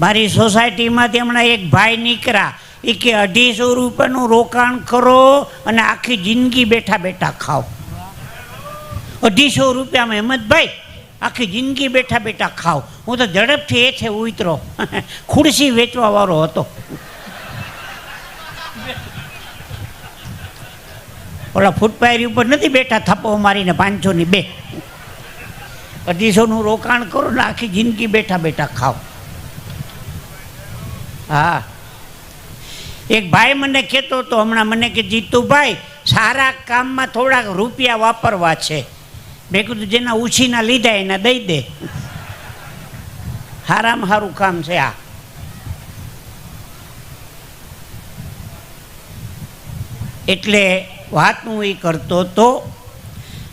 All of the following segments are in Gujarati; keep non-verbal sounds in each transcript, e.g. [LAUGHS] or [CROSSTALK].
મારી સોસાયટીમાંથી હમણાં એક ભાઈ નીકળ્યા. એ કે, અઢીસો રૂપિયાનું રોકાણ કરો અને આખી જિંદગી બેઠા બેઠા ખાઓ. અઢીસો રૂપિયામાં હેમંતભાઈ આખી જિંદગી બેઠા બેઠા ખાઓ. હું તો ઝડપથી એ છે ઉતરો. [LAUGHS] ખુરશી વેચવા વાળો હતો. ઓલા ફૂટપાયરી ઉપર નથી બેઠા થપ્પો મારીને પાંચસોની બે. અઢીસોનું રોકાણ કરો ને આખી જિંદગી બેઠા બેઠા ખાઓ. હા. એક ભાઈ મને કહેતો હતો, હમણાં મને કે, જીતુભાઈ, સારા કામમાં થોડાક રૂપિયા વાપરવા છે. મેં કીધું, જેના ઉછીના લીધા એના દઈ દે. સારામાં સારું કામ છે આ. એટલે વાત હું એ કરતો તો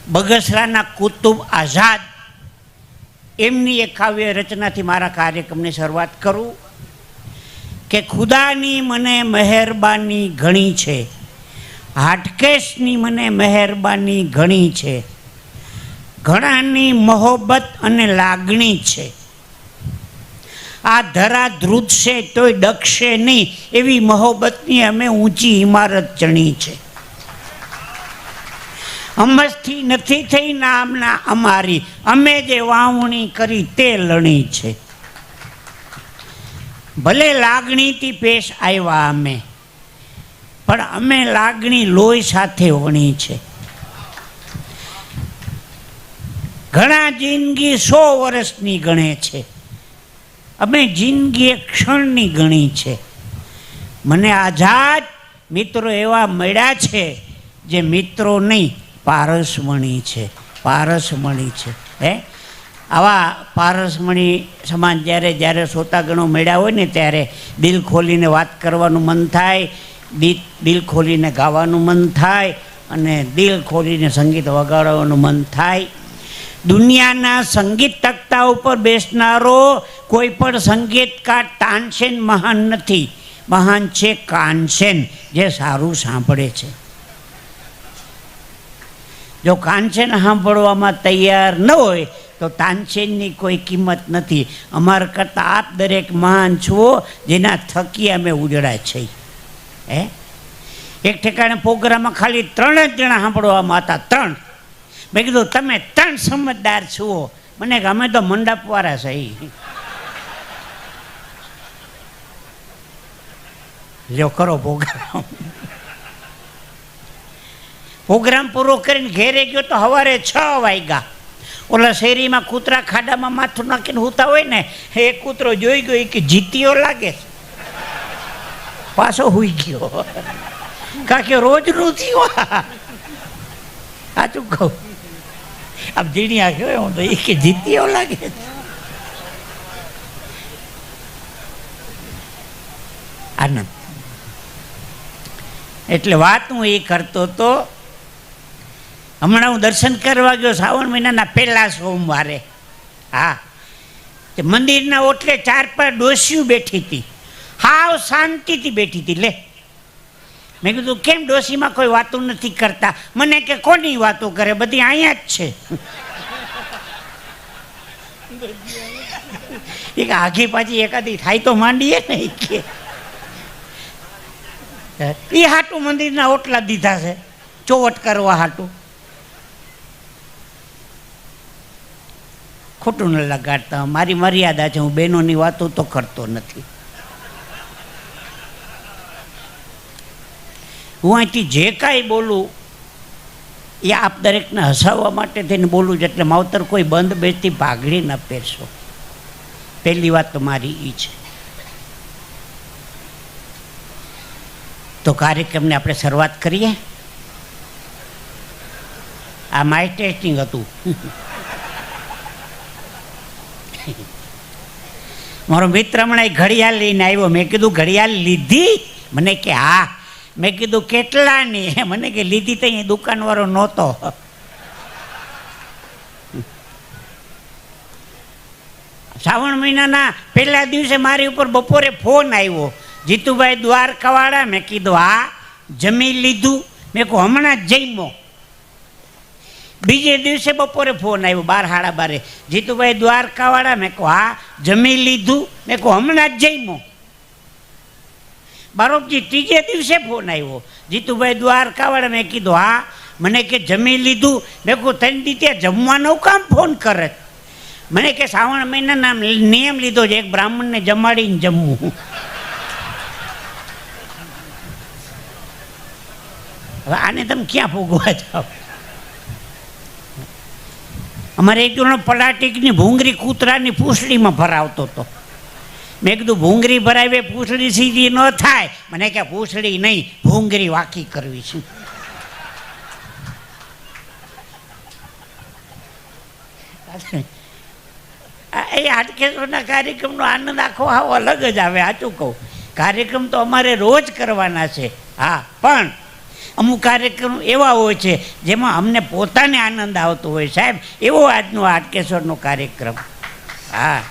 બગસરાના કુતુબ આઝાદ, એમની એક કાવ્ય રચનાથી મારા કાર્યક્રમની શરૂઆત કરું. કે ખુદાની મને મહેરબાની ઘણી છે. હાટકેશની મને મહેરબાની ઘણી છે. ઘણાની મહોબત અને લાગણી છે. આ ધરા ધ્રુજશે તોય ડકશે નહીં, એવી મહોબતની અમે ઊંચી ઇમારત ચણી છે. અમસથી નથી થઈ નામના અમારી, અમે જે વાવણી કરી તે લણી છે. ભલે લાગણીથી પેશ આવ્યા અમે, પણ અમે લાગણી લોહી સાથે વણી છે. ઘણા જિંદગી સો વર્ષની ગણે છે. અમે જિંદગી એક ક્ષણની ગણી છે. મને આઝાદ મિત્રો એવા મળ્યા છે, જે મિત્રો નહીં, પારસમણી છે પારસમણી છે. હે? આવા પારસમણી સમાન જ્યારે જ્યારે શ્રોતાગણો મળ્યા હોય ને ત્યારે દિલ ખોલીને વાત કરવાનું મન થાય દિલ ખોલીને ગાવાનું મન થાય અને દિલ ખોલીને સંગીત વગાડવાનું મન થાય. દુનિયાના સંગીત તકતા ઉપર બેસનારો કોઈ પણ સંગીતકાર તાનસેન મહાન નથી. મહાન છે કાનસેન, જે સારું સાંભળે છે. જો કાનસેન સાંભળવામાં તૈયાર ન હોય તો તાનસેનની કોઈ કિંમત નથી. અમારા કરતાં આપ દરેક મહાન છો, જેના થકી અમે ઉજળા છીએ હે? એક ઠેકાણે પ્રોગ્રામમાં ખાલી ત્રણ જ જણા સાંભળવામાં હતા. ત્રણ. મેં કીધું, તમે ત્રણ સમજદાર છો. મને કે, અમે તો મંડપવાળા છે. લ્યો, કરો પ્રોગ્રામ. પ્રોગ્રામ પૂરો કરીને ઘેરે ગયો તો સવારે છ વાગ્યા. ઓલા શેરીમાં કૂતરા ખાડામાં માથું નાખીને હુતા હોય ને, એ કૂતરો જોઈ ગયો કે જીતીઓ લાગે પાછો હુઈ ગયો. કારણ કે રોજનું થયું. આ. સાચું કહું? આમ જીણિયા આખ્યો હું તો એ કે જીતીઓ લાગે આનંદ. એટલે વાત હું એ કરતો તો હમણાં હું દર્શન કરવા ગયો, શ્રાવણ મહિનાના પહેલા સોમવારે. હા. તે મંદિરના ઓટલે ચાર પાંચ ડોસીયું બેઠી હતી. હાવ શાંતિથી બેઠી હતી, લે. મેં કીધું, કેમ ડોશીમાં કોઈ વાતો નથી કરતા? મને કે કોની વાતો કરે? બધી અહીંયા જ છે. એક આઘી પાછી એકાદી થાય તો માંડીએ ને કે. એ હાટું મંદિરના ઓટલા દીધા છે. ચોવટ કરવા હાટું. ખોટું ન લગાડતા. મારી મર્યાદા છે. હું બહેનોની વાતો તો કરતો નથી. હું અહીંથી જે કાંઈ બોલું, એ આપ દરેકને હસાવવા માટે થઈને બોલું છું. એટલે માવતર કોઈ બંધ બેસતી ભાગડી ન પહેરશો. પહેલી વાત તો મારી એ છે. તો કાર્યક્રમને આપણે શરૂઆત કરીએ? આ માય ટેસ્ટિંગ હતું. મારો મિત્ર હમણાં ઘડિયાળ લઈને આવ્યો. મેં કીધું, ઘડિયાળ લીધી? મને કે, હા. મેં કીધું, કેટલાની? [LAUGHS] મને કે, લીધી તો અહીં દુકાનવાળો નહોતો. [LAUGHS] શ્રાવણ મહિનાના પહેલા દિવસે મારી ઉપર બપોરે ફોન આવ્યો. જીતુભાઈ દ્વારકાવાળા, મેં કીધું, હા, જમી લીધું. મેં કહું, હમણાં જ જમ્યો. બીજે દિવસે બપોરે ફોન આવ્યો, બાર હાડા બારે. જીતુભાઈ દ્વારકાવાળા, મેં કહું, હા, જમી લીધું. મેં કહું, હમણાં જ જઈમો બારોપજી ત્રીજે દિવસે ફોન આવ્યો. જીતુભાઈ દ્વારકાવાળા મેં કીધું, હા, મને કે જમી લીધું. મેં કહું, તને દી ત્યાં જમવાનું કામ ફોન કરે? મને કે, શ્રાવણ મહિનાના નિયમ લીધો છે, એક બ્રાહ્મણને જમાડીને જમવું. હવે આને તમે ક્યાં ભોગવા જાઓ? અમારે એક જણો પલાટીકની ભૂંગરી કૂતરાની પૂંછડીમાં ભરાવતો હતો. મેં કીધું ભૂંગરી ભરાવે, પૂંછડી સીધી ન થાય. મને કે, પૂંછડી નહીં ભૂંગરી વાકી કરવી છે. એ હાટકેશ્વરના કાર્યક્રમનો આનંદ આખો આવો અલગ જ આવે, સાચું કહું. કાર્યક્રમ તો અમારે રોજ કરવાના છે. હા, પણ અમુક કાર્યક્રમ એવા હોય છે જેમાં અમને પોતાને આનંદ આવતો હોય. સાહેબ, એવો આજનો હાટકેશ્વરનો કાર્યક્રમ. હા.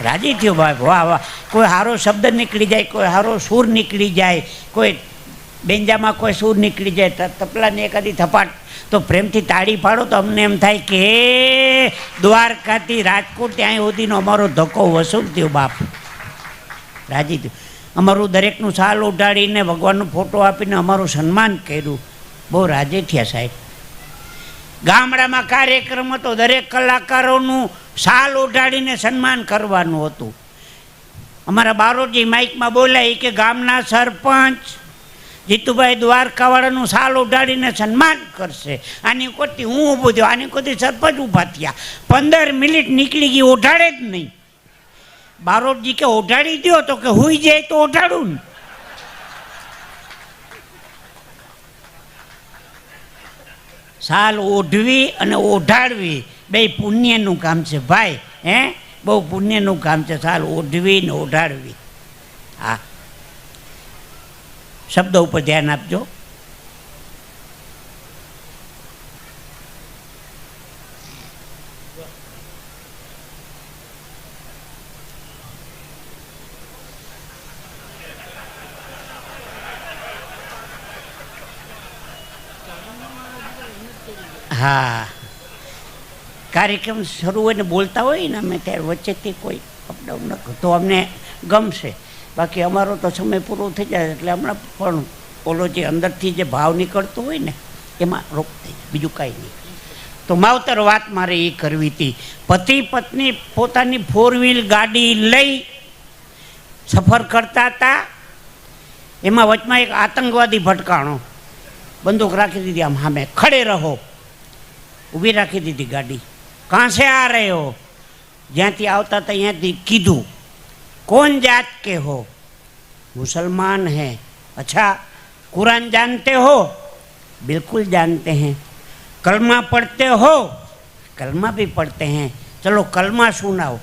રાજી થયો ભાઈ વાહ વાહ. કોઈ સારો શબ્દ નીકળી જાય, કોઈ સારો સૂર નીકળી જાય, કોઈ બેંજામાં કોઈ સૂર નીકળી જાય તપલાની એકાદી થપાટ તો પ્રેમથી તાળી પાડો તો અમને એમ થાય કે દ્વારકાથી રાજકોટ ત્યાં સુધીનો અમારો ધક્કો વસૂલ થયો બાપ. રાજી થયું. અમારું દરેકનું સાલ ઉઢાડીને ભગવાનનો ફોટો આપીને અમારું સન્માન કર્યું. બહુ રાજી થયા સાહેબ. ગામડામાં કાર્યક્રમ હતો, દરેક કલાકારોનું સાલ ઓઢાડીને સન્માન કરવાનું હતું. અમારા બારોજી માઇકમાં બોલાય કે ગામના સરપંચ જીતુભાઈ દ્વારકાવાળાનું સાલ ઉઢાડીને સન્માન કરશે. આની કોટી હું ઊભો થયો, આની કોટી સરપંચ ઊભા થયા. પંદર મિનિટ નીકળી ગઈ ઓઢાડે જ નહીં. બારોટજી કે ઓઢાડી દો તો કે હુઈ જાય તો ઓઢાડું ને. સાલ ઓઢવી અને ઓઢાડવી બે પુણ્યનું કામ છે ભાઈ, હે? બહુ પુણ્યનું કામ છે સાલ ઓઢવી ને ઓઢાડવી. હા. શબ્દો ઉપર ધ્યાન આપજો. હા. કાર્યક્રમ શરૂ હોય ને બોલતા હોય ને અમે ત્યારે વચ્ચેથી કોઈ અપડાઉન ન તો અમને ગમશે. બાકી અમારો તો સમય પૂરો થઈ જાય એટલે હમણાં પણ ઓલો જે અંદરથી જે ભાવ નીકળતો હોય ને, એમાં રોક થઈ જાય, બીજું કાંઈ નહીં. તો માવતર વાત મારે એ કરવી હતી, પતિ પત્ની પોતાની ફોર વ્હીલ ગાડી લઈ સફર કરતા હતા. એમાં વચમાં એક આતંકવાદી ભટકાણો. બંદૂક રાખી દીધી, આમ સામે ખડે રહો. ઊભી રાખી દીધી ગાડી. કાંસે આ રહ્યો? જ્યાંથી આવતા હતા ત્યાંથી કીધું. કોણ જાત કે હો? મુસલમાન હે. અચ્છા, કુરાન જાનતે હો? બિલકુલ જાનતે हैं કલમા પડતે હો? કલમા બી પડતે हैं ચલો, કલમા સુનાવો.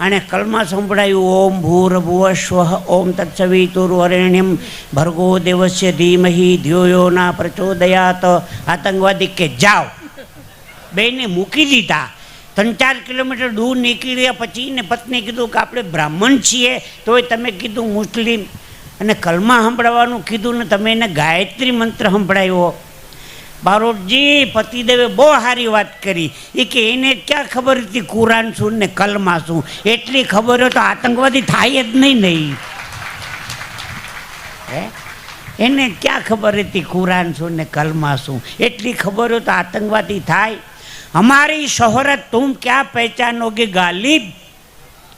અને કલમા સંભળાયું, ઓમ ભૂરભુવસ્વ ઓમ તત્સવિતુર્વરેણ્યમ ભર્ગો દેવસ્ય ધીમહી, ધ્યોયો ના પ્રચોદયાત. આતંકવાદી કે જાઓ. બેને મૂકી દીધા. ત્રણ ચાર કિલોમીટર દૂર નીકળ્યા પછી ને પત્ની કીધું કે આપણે બ્રાહ્મણ છીએ, તોય તમે કીધું મુસ્લિમ. અને કલમા સંભળાવવાનું કીધું ને તમે એને ગાયત્રી મંત્ર સંભળાવ્યો બારોટજી, પતિદેવે બહુ સારી વાત કરી. એ કે એને ક્યાં ખબર હતી કુરાન શું ને કલમા શું? એટલી ખબર હોય તો આતંકવાદી થાય જ નહીં નહીં હે? એને ક્યાં ખબર હતી કુરાન શું ને કલમા શું? એટલી ખબર હોય તો આતંકવાદી થાય. हमारी शोहरत तुम क्या पहचानोगे गालिब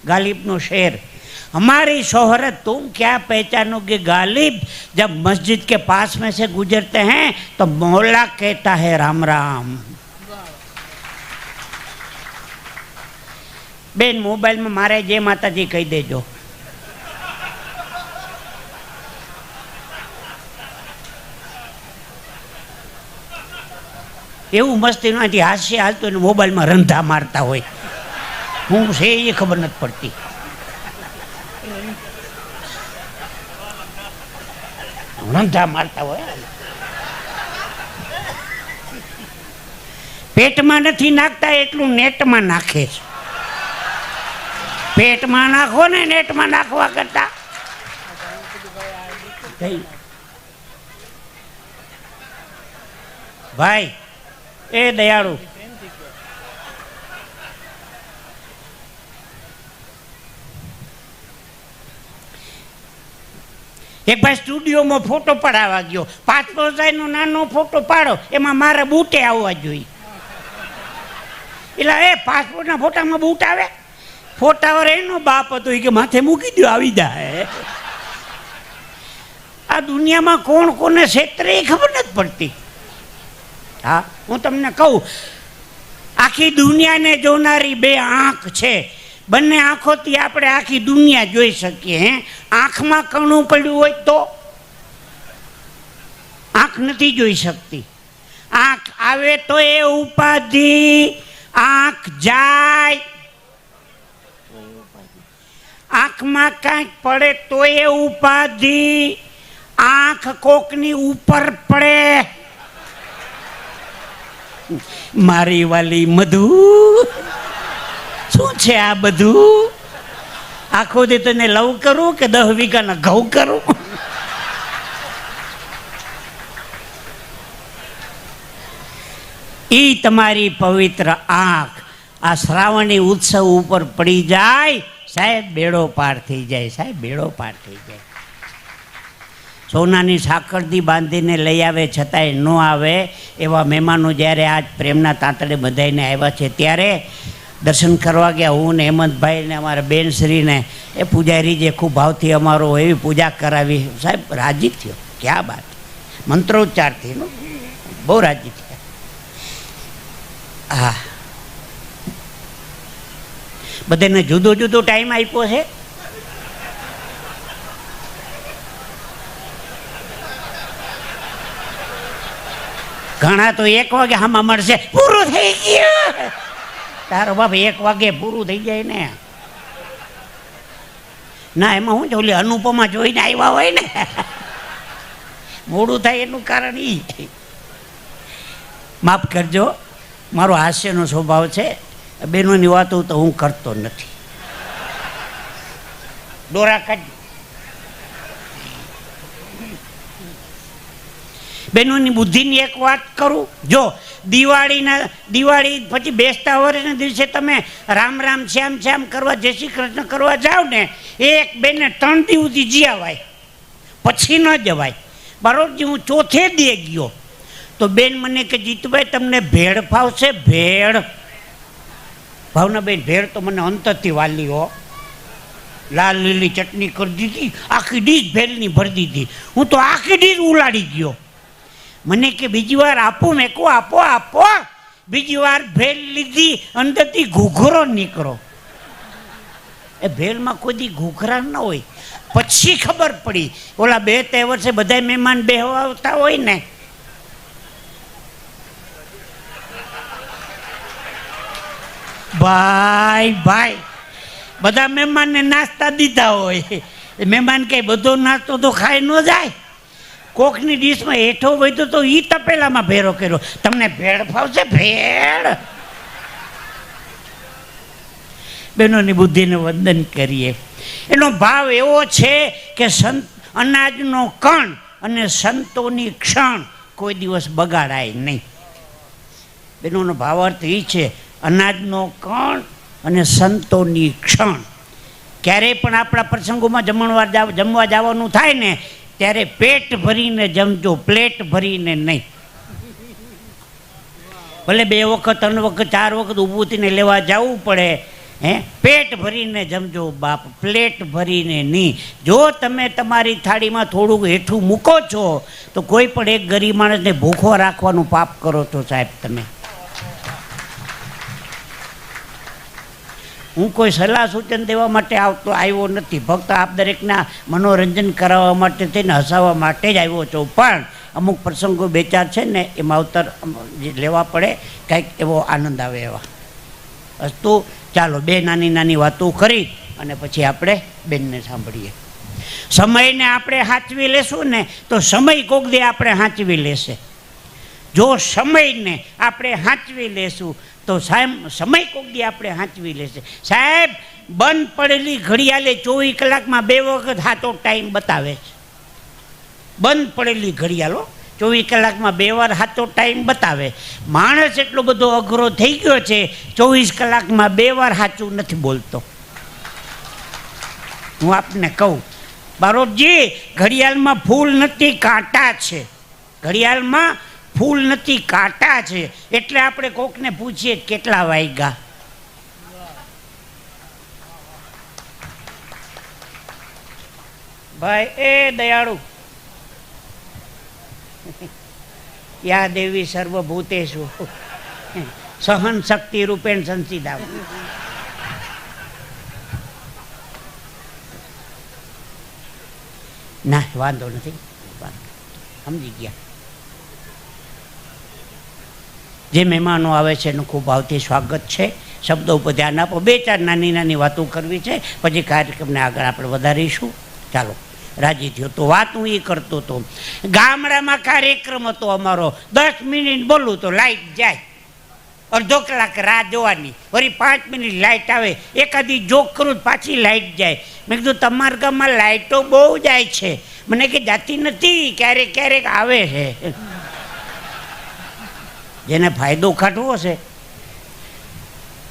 गालिब नो शेर हमारी शोहरत तुम क्या पहचानोगे गालिब जब मस्जिद के पास में से गुजरते हैं तो मोहल्ला कहता है राम राम બેન મોબાઈલમાં મારે જે માતાજી કહી દેજો એવું મસ્તી નથી હાસ્ય હાલતું ને મોબાઈલમાં રંધા મારતા હોય. હું છે એ ખબર નથી પડતી. રંધા મારતા હોય. પેટમાં નથી નાખતા એટલું નેટમાં નાખે છે. પેટમાં નાખો ને નેટમાં નાખવા કરતા. ભાઈ એ દયાળુ. એક ભાઈ સ્ટુડિયોમાં ફોટો પડાવવા ગયો. પાસપોર્ટ સાઈઝનો નાનો ફોટો પાડો. એમાં મારા બૂટે આવવા જોઈએ. એટલે એ પાસપોર્ટના ફોટામાં બૂટ આવે? ફોટા એનો બાપ હતો, એ કે માથે મૂકી દો આવી જાય આ દુનિયામાં કોણ કોને ક્ષેત્રે ખબર નથી પડતી. હા? હું તમને કહું, આખી દુનિયાને જોનારી બે આંખ છે. બંને આંખોથી આપણે આખી દુનિયા જોઈ શકીએ, હે? આંખમાં કણું પડ્યું હોય તો? આંખ નથી જોઈ શકતી. આંખ આવે તો એ ઉપાધિ, આંખ જાય. આંખમાં કાંઈક પડે તો એ ઉપાધિ, આંખ કોકની ઉપર પડે. મારી વાલી મધુ, શું છે આ બધું? આખો દી તને લવ કરું કે દહ વીઘાના ઘઉં કરું? એ તમારી પવિત્ર આંખ આ શ્રાવણી ઉત્સવ ઉપર પડી જાય, સાહેબ બેડો પાર થઈ જાય, સાહેબ બેડો પાર થઈ જાય. સોનાની સાંકળથી બાંધીને લઈ આવે છતાંય ન આવે એવા મહેમાનો જ્યારે આજ પ્રેમના તાંતડે બધાઈને આવ્યા છે. ત્યારે દર્શન કરવા ગયા. હું ને હેમંતભાઈ ને અમારા બેનશ્રીને એ પૂજારી જે ખૂબ ભાવથી અમારો એવી પૂજા કરાવી. સાહેબ, રાજી થયો. ક્યાં બાત? મંત્રોચ્ચારથી બહુ રાજી થયા. હા. બધાને જુદો જુદો ટાઈમ આપ્યો છે? ઘણા તો એક વાગે હામાં મળશે, પૂરું થઈ ગયું. તારો બાપ એક વાગે પૂરું થઈ જાય ને. ના, એમાં હું ઓલી અનુપમા જોઈને આવ્યા હોય ને. મોડું થાય એનું કારણ એ માફ કરજો, મારો હાસ્યનો સ્વભાવ છે બેનોની વાતો તો હું કરતો નથી. દોરા કાઢ બહેનોની બુદ્ધિની એક વાત કરું? જો, દિવાળીના, દિવાળી પછી બેસતા વર્ષના દિવસે તમે રામ રામ, શ્યામ શ્યામ કરવા, જય શ્રી કૃષ્ણ કરવા જાઓ ને, એક બેને ત્રણ દી સુધી જીયાવાય. પછી ન જવાય. બરોબર હું ચોથે દે ગયો. તો બેન મને કે, જીતુભાઈ, તમને ભેળ ફાવશે? ભેળ. ભાવનાબેન ભેળ તો મને અંતરથી વાલી હો. લાલ લીલી ચટણી કરી દીધી. આખી ડીશ ભેળની ભરી દીધી. હું તો આખી ડીશ ઉલાડી ગયો. મને કે બીજી વાર આપો, મેં આપો આપો. બીજી વાર ભેલ લીધી, અંદરથી ઘૂઘરો નીકળો. એ ભેલમાં કોઈ ઘૂઘરા ન હોય. પછી ખબર પડી, ઓલા બે તે વર્ષે બધા મહેમાન બેહવા આવતા હોય ને. ભાઈ ભાઈ, બધા મહેમાનને નાસ્તા દીધા હોય. મહેમાન કઈ બધો નાસ્તો તો ખાઈ ન જાય. કોકની ડીશમાં હેઠો વધ્યો તો એ તપેલામાં ભેરો કર્યો. તમને ભેળ ફાવશે? ભેળ! બહેનોની બુદ્ધિને વંદન કરીએ. એનો ભાવ એવો છે કે સંત, અનાજનો કણ અને સંતોની ક્ષણ કોઈ દિવસ બગાડાય નહીં. બેનોનો ભાવાર્થ એ છે, અનાજનો કણ અને સંતોની ક્ષણ. ક્યારેય પણ આપણા પ્રસંગોમાં જમણવાર જમવા જવાનું થાય ને ત્યારે પેટ ભરીને જમજો, પ્લેટ ભરીને નહીં. ભલે બે વખત, ત્રણ વખત, ચાર વખત ઊભું થઈને લેવા જવું પડે, હે? પેટ ભરીને જમજો બાપ, પ્લેટ ભરીને નહીં. જો તમે તમારી થાળીમાં થોડુંક હેઠું મૂકો છો, તો કોઈ પણ એક ગરીબ માણસને ભૂખો રાખવાનું પાપ કરો છો સાહેબ તમે. હું કોઈ સલાહ સૂચન દેવા માટે આવતો આવ્યો નથી. ફક્ત આપ દરેકના મનોરંજન કરાવવા માટે થઈને હસાવવા માટે જ આવ્યો છું. પણ અમુક પ્રસંગો બે ચાર છે ને એ માવતર લેવા પડે, કંઈક એવો આનંદ આવે એવા. અસ્તુ ચાલો, બે નાની નાની વાતો કરી અને પછી આપણે બેનને સાંભળીએ. સમયને આપણે સાચવી લેશું ને, તો સમય કોક દે આપણે સાચવી લેશે. જો સમયને આપણે સાચવી લેશું તો સાહેબ, સમય દી આપણે સાચવી લેશે. સાહેબ, બંધ પડેલી ઘડિયાળે ચોવીસ કલાકમાં બે વખત હાથો ટાઈમ બતાવે છે. બંધ પડેલી ઘડિયાળો ચોવીસ કલાકમાં બે વાર હાથો ટાઈમ બતાવે. માણસ એટલો બધો અઘરો થઈ ગયો છે, ચોવીસ કલાકમાં બે વાર સાચું નથી બોલતો. હું આપને કહું, બારોટજી, ઘડિયાળમાં ફૂલ નથી, કાંટા છે. ઘડિયાળમાં ફૂલ નથી, કાંટા છે. એટલે આપણે કોકને પૂછીએ કેટલા વાગ્યા ભાઈ, એ દયાળુ. યા દેવી સર્વભૂતેશુ. સહન શક્તિ રૂપેણ સંસિદા ના, વાંધો નથી. સમજી ગયા. જે મહેમાનો આવે છે એનું ખૂબ ભાવથી સ્વાગત છે. શબ્દો ઉપર ધ્યાન આપો. બે ચાર નાની નાની વાતો કરવી છે. પછી કાર્યક્રમને આગળ આપણે વધારીશું. ચાલો. રાજી થયો. તો વાત હું એ કરતો હતો. ગામડામાં કાર્યક્રમ હતો અમારો. દસ મિનિટ બોલું તો લાઈટ જાય. અડધો કલાક રાહ જોવાની. વળી પાંચ મિનિટ લાઇટ આવે. એકાદી જોક કરું પાછી લાઈટ જાય. મેં કીધું, તમારા ગામમાં લાઇટો બહુ જાય છે. મને કે, જાતી નથી. ક્યારેક ક્યારેક આવે છે. જેને ફાયદો ખાટવો હશે?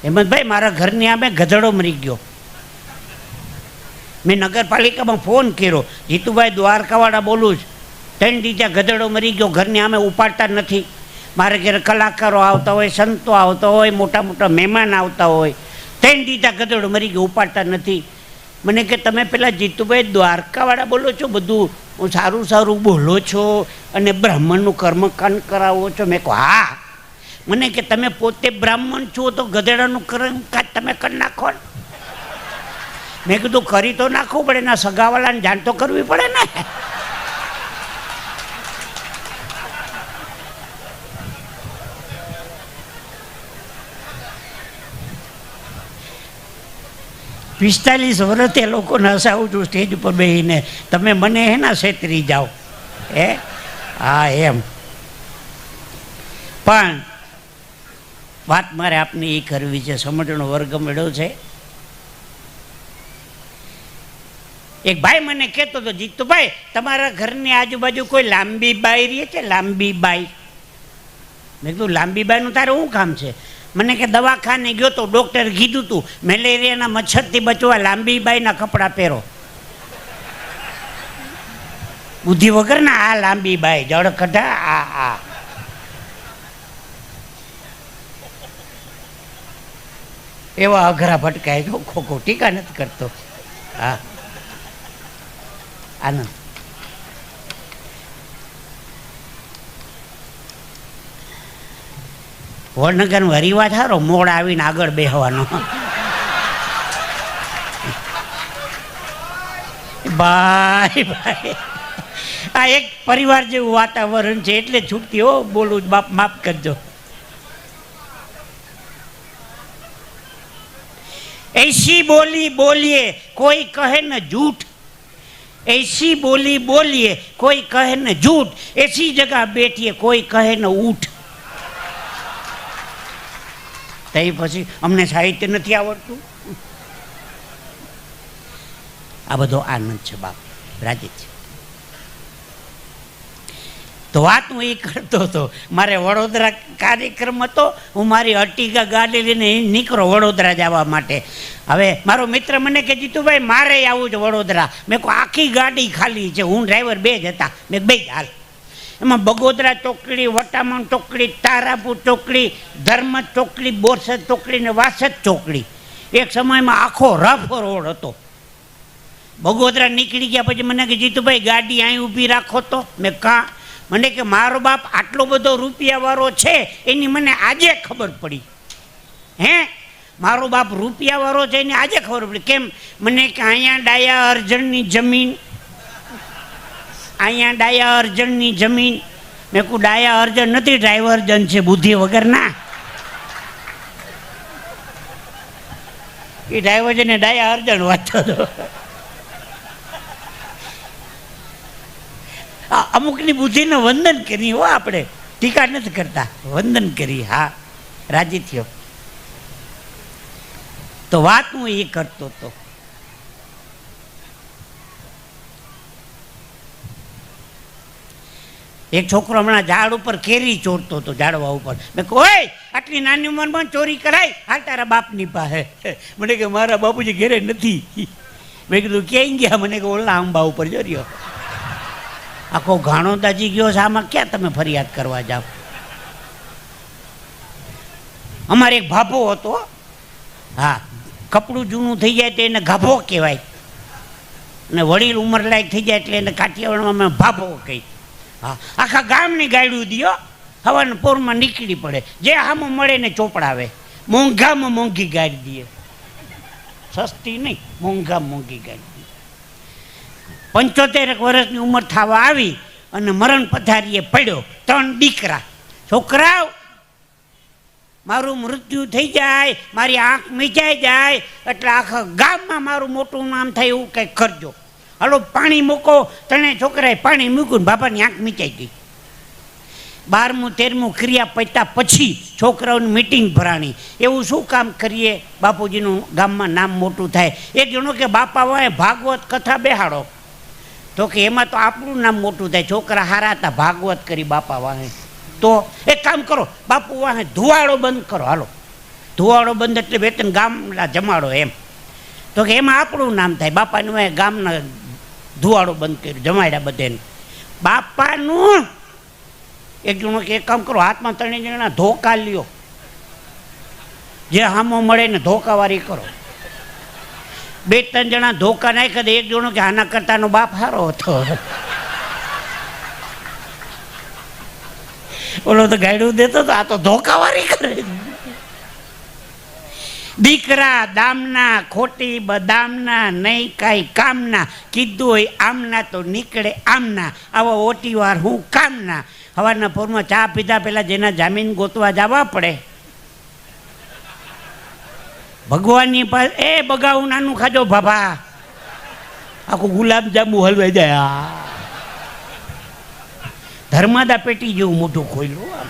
હેમંતભાઈ, મારા ઘરની આમે ગધડો મરી ગયો. મેં નગરપાલિકામાં ફોન કર્યો. જીતુભાઈ દ્વારકાવાળા બોલું જ ત્રણ દી ત્યાં ગધેડો મરી ગયો, ઘરની આમે ઉપાડતા નથી. મારે ઘેર કલાકારો આવતા હોય, સંતો આવતા હોય, મોટા મોટા મહેમાન આવતા હોય. ત્રણ દી ત્યાં ગધેડો મરી ગયો, ઉપાડતા નથી. મને કે તમે પેલા જીતુભાઈ દ્વારકાવાળા બોલો છો બધું? સારું સારું બોલો છો અને બ્રાહ્મણનું કર્મકાંડ કરાવો છો? મેં કહું હા. મને કે તમે પોતે બ્રાહ્મણ છો તો ગધેડાનું કર્મકાંડ તમે કરી નાખો મેં કીધું, કરી તો નાખવું પડે એના સગાવાલાને જાણ તો કરવી પડે ને. પિસ્તાલીસ વર્ષ એ લોકોને હસાવું છું સ્ટેજ ઉપર બેસીને તમે મને હે ના છેતરી જાઓ? હે? હા, એમ. પણ વાત મારે આપને એ કરવી છે સમજણો વર્ગ મળ્યો છે. એક ભાઈ મને કહેતો હતો જીતુભાઈ તમારા ઘરની આજુબાજુ કોઈ લાંબી બાઈ રહી છે? લાંબી બાઈ. મેં કીધું, લાંબી બાઈનું તારે શું કામ છે? મને કે દવાખાને ગયો તો ડૉક્ટર કીધું તું, મેલેરિયાના મચ્છરથી બચવા લાંબી બાઈના કપડાં પહેરો. બુદ્ધિ વગર ના આ લાંબી બાઈ જળ કઢા આ આ. એવા અઘરા ભટકાય જો ખોખો ટીકા નથી કરતો. હા. આનંદ. વડનગરનો રિવાજ સારો મોડ આવીને આગળ બેહવાનો. ભાઈ ભાઈ. આ એક પરિવાર જેવું વાતાવરણ છે, એટલે છૂટતી હો, બોલું બાપ માફ કરજો. એસી બોલી બોલીએ, કોઈ કહે ને જૂઠ. એસી બોલી બોલીએ, કોઈ કહે ને જૂઠ. એસી જગા બેઠીએ, કોઈ કહે ને ઊઠ. તે પછી અમને સાહિત્ય નથી આવડતું. આ બધો આનંદ છે બાપ. રાજી છે. તો વાત હું એ કરતો હતો, મારે વડોદરા કાર્યક્રમ હતો, હું મારી અટીકા ગાડી લઈને નીકળો વડોદરા જવા માટે. હવે મારો મિત્ર મને કે જીતુભાઈ, મારે આવું છે વડોદરા. મેં કહું, આખી ગાડી ખાલી છે, હું ડ્રાઈવર બે જ હતા. મેં બે જ હાલ. એમાં બગોદરા ચોકડી, વટામણ ચોકડી, તારાપુર ચોકડી ધર્મ ચોકડી, બોરસદ ચોકડી ને વાસદ ચોકડી. એક સમયમાં આખો રફ રોડ હતો. બગોદરા નીકળી ગયા પછી મને કે, જીતુભાઈ, ગાડી અહીં ઊભી રાખો તો. મેં કાં મને કે મારો બાપ આટલો બધો રૂપિયાવાળો છે, એની મને આજે ખબર પડી. હે? મારો બાપ રૂપિયાવાળો છે, એની આજે ખબર પડી. કેમ? મને કે અહીંયા ડાયા અર્જણની જમીન, અહીંયા ડાયા અર્જણની જમીન. મેં કહું ડાયા અર્જણ નથી, ડ્રાઈવર જન છે, બુદ્ધિ વગર ના. એ ડ્રાઈવર જને ડાયા અર્જણ વાંચતો હતો અમુકની બુદ્ધિને વંદન કરી, હો આપણે. ટીકા નથી કરતા. વંદન કરી, હા. રાજી થયો. તો વાત હું એ કરતો હતો. એક છોકરો હમણાં ઝાડ ઉપર કેરી ચોરતો હતો, ઝાડવા ઉપર. મેં કોઈ આટલી નાની ઉંમરમાં ચોરી કરાય? હાલ તારા બાપની પાસે. મને કે, મારા બાપુજી ઘેરે નથી. મેં કીધું ક્યાંય ગયા? મને કે, ઓલા આંબા ઉપર જર્યો આખો ઘાણો દાજી ગયો છે, આમાં ક્યાં તમે ફરિયાદ કરવા જાઓ? અમારે એક ભાભો હતો. હા, કપડું જૂનું થઈ જાય તો એને ગાભો કહેવાય. અને વડીલ ઉંમર લાયક થઈ જાય એટલે એને કાઠિયાવાડમાં અમે ભાભો કહી હા, આખા ગામની ગાયડું દિયો. હવાના પોરમાં નીકળી પડે. જે હામું મળે ને ચોપડાવે. મોંઘામાં મોંઘી ગાડી દઈએ સસ્તી નહીં, મોંઘામાં મોંઘી ગાડી પંચોતેર વર્ષની ઉંમર થવા આવી અને મરણ પથારીએ પડ્યો. ત્રણ દીકરા. છોકરાઓ, મારું મૃત્યુ થઈ જાય, મારી આંખ મીચાઈ જાય, એટલે આખા ગામમાં મારું મોટું નામ થાય એવું કંઈક કરજો. હાલો, પાણી મૂકો. તને છોકરાએ પાણી મૂક્યું બાપાની આંખ મીચાઈ ગઈ. બારમું, તેરમું ક્રિયા પત્યા પછી છોકરાઓની મિટિંગ ભરાણી. એવું શું કામ કરીએ? બાપુજીનું ગામમાં નામ મોટું થાય. એક જણો કે બાપા વાય ભાગવત કથા બેહાડો. તો કે એમાં તો આપણું નામ મોટું થાય. છોકરા હારા હતા ભાગવત કરી બાપા વાહે. તો એક કામ કરો, બાપુ વાહે ધુવાડો બંધ કરો. હાલો. ધુવાડો બંધ એટલે બે ત્રણ ગામના જમાડો એમ. તો કે એમાં આપણું નામ થાય. બાપાનું એ ગામના ધુવાડો બંધ કર્યું, જમાડ્યા બધેને. બાપાનું એક જણો કે એક કામ કરો, હાથમાં ત્રણેય જણા ધોકા લ્યો. જે હામો મળે ને ધોકાવારી કરો. બે ત્રણ જણા ધોકા નાખ્યા તો એક જણો કે આના કરતાનો બાપ સારો હતો. ઓલો તો ગાયડું દેતો તો આ તો ધોકાવારી કરે. દીકરા દામના ખોટી, બદામના નહીં, કાંઈ કામના. કીધું હોય આમના તો નીકળે આમના. આવો ઓટી વાર હું કામના. હવારના પોરમાં ચા પીધા પહેલાં જેના જામીન ગોતવા જવા પડે. ભગવાનની પાસે, એ બગાવું નાનું ખાજો ભાભા આખું ગુલાબ જાંબુ હલવાઈ જાય. ધર્માદા પેટી જેવું મોઢું ખોલ્યું